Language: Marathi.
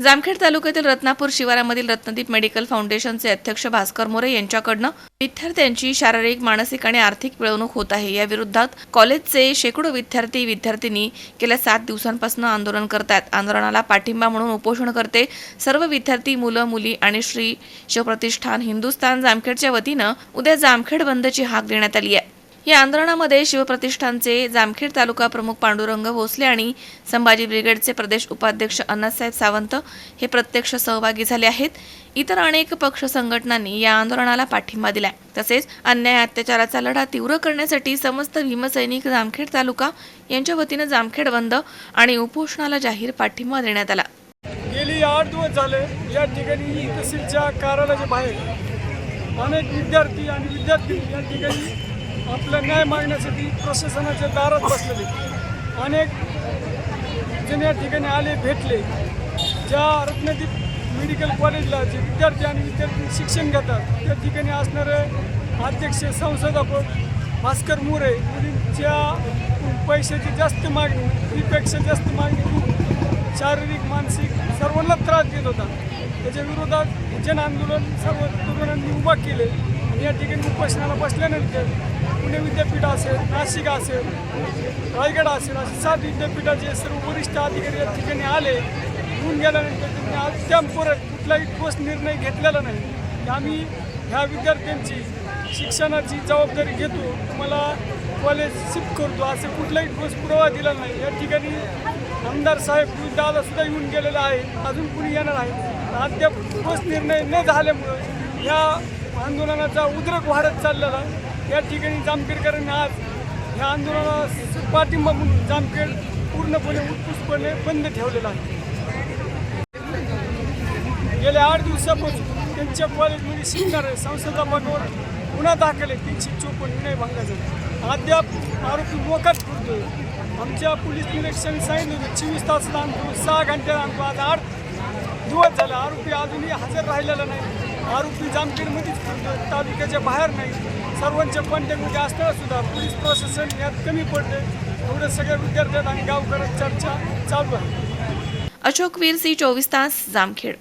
जामखेड तालुक्यातील रत्नापूर शिवारामधील रत्नदीप मेडिकल फाउंडेशनचे अध्यक्ष भास्कर मोरे यांच्याकडनं विद्यार्थ्यांची शारीरिक मानसिक आणि आर्थिक पिळवणूक होत आहे. या विरोधात कॉलेजचे शेकडो विद्यार्थी विद्यार्थिनी गेल्या सात दिवसांपासून आंदोलन करतात. आंदोलनाला पाठिंबा म्हणून उपोषण करते सर्व विद्यार्थी मुलं मुली आणि श्री शिवप्रतिष्ठान हिंदुस्थान जामखेडच्या वतीनं उद्या जामखेड बंदची हाक देण्यात आली आहे. या आंदोलनामध्ये शिवप्रतिष्ठानचे जामखेड तालुका प्रमुख पांडुरंग भोसले आणि संभाजी ब्रिगेडचे प्रदेश उपाध्यक्ष अण्णासाहेब सावंत हे प्रत्यक्ष सहभागी झाले आहेत. इतर अनेक पक्ष संघटनांनी या आंदोलनाला पाठिंबा दिलाय. तसेच अन्याय अत्याचाराचा लढा तीव्र करण्यासाठी समस्त भीमसैनिक जामखेड तालुका यांच्या वतीनं जामखेड बंद आणि उपोषणाला जाहीर पाठिंबा देण्यात आला. गेली आठ दिवस झाले या ठिकाणी तहसीलच्या कार्यालयाच्या बाहेर अनेक विद्यार्थी आणि विद्यार्थी या ठिकाणी आपला न्याय मागण्यासाठी प्रशासनाच्या दारात बसलेले. अनेक जण या ठिकाणी आले भेटले. ज्या रत्नदीप मेडिकल कॉलेजला जे विद्यार्थी आणि विद्यार्थी शिक्षण घेतात त्या ठिकाणी असणारे अध्यक्ष संसदापक भास्कर मोरे मुलींच्या पैशाची जास्त मागणी फीपेक्षा जास्त मागणी खूप शारीरिक मानसिक सर्वांना त्रास देत होता. त्याच्या विरोधात जन आंदोलन सर्व तरुणांनी उभा केले. या ठिकाणी उपोषणाला बसल्यानंतर पुणे विद्यापीठ असेल नाशिक असेल रायगड असेल असे सात विद्यापीठाचे सर्व वरिष्ठ अधिकारी या ठिकाणी आले. येऊन गेल्यानंतर त्यांनी अद्याप परत कुठलाही ठोस निर्णय घेतलेला नाही. आम्ही ह्या विद्यार्थ्यांची शिक्षणाची जबाबदारी घेतो. तुम्हाला कॉलेज शिफ्ट करतो. असं कुठलाही ठोस पुरावा दिला नाही. या ठिकाणी आमदार साहेब दादा सुद्धा येऊन गेलेला आहे अजून कुणी येणार आहे? अद्याप ठोस निर्णय न झाल्यामुळं या आंदोलनाचा उद्रेक वाढत चाललेला. या ठिकाणी जामखेडकरांनी आज ह्या आंदोलनाला पाठिंबा म्हणून जामखेड पूर्णपणे उत्कृष्टपणे बंद ठेवलेला आहे. गेल्या आठ दिवसापासून त्यांच्या कॉलेजमध्ये शिकणारे संसदापदावर गुन्हा दाखल आहे. तीनशे चोपन्न विनयभंगाचा अद्याप आरोपी मोकात करतोय आमच्या पोलीस निरीक्षण सांगितलं होतं चोवीस तास आणतो सहा घंटे आणतो आज आठ दिवस झाला. आरोपी अजूनही हजर राहिलेला नाही. आरोपी जामखेडमध्येच तालुक्याच्या बाहेर नाही. सर्वांच्या कॉन्टॅक्टमध्ये असताना पोलीस प्रशासन यात कमी पडते. एवढं सगळ्या विद्यार्थ्यात आणि गावकऱ्यात चर्चा चालू आहे. अशोक वीर सी चोवीस तास जामखेड.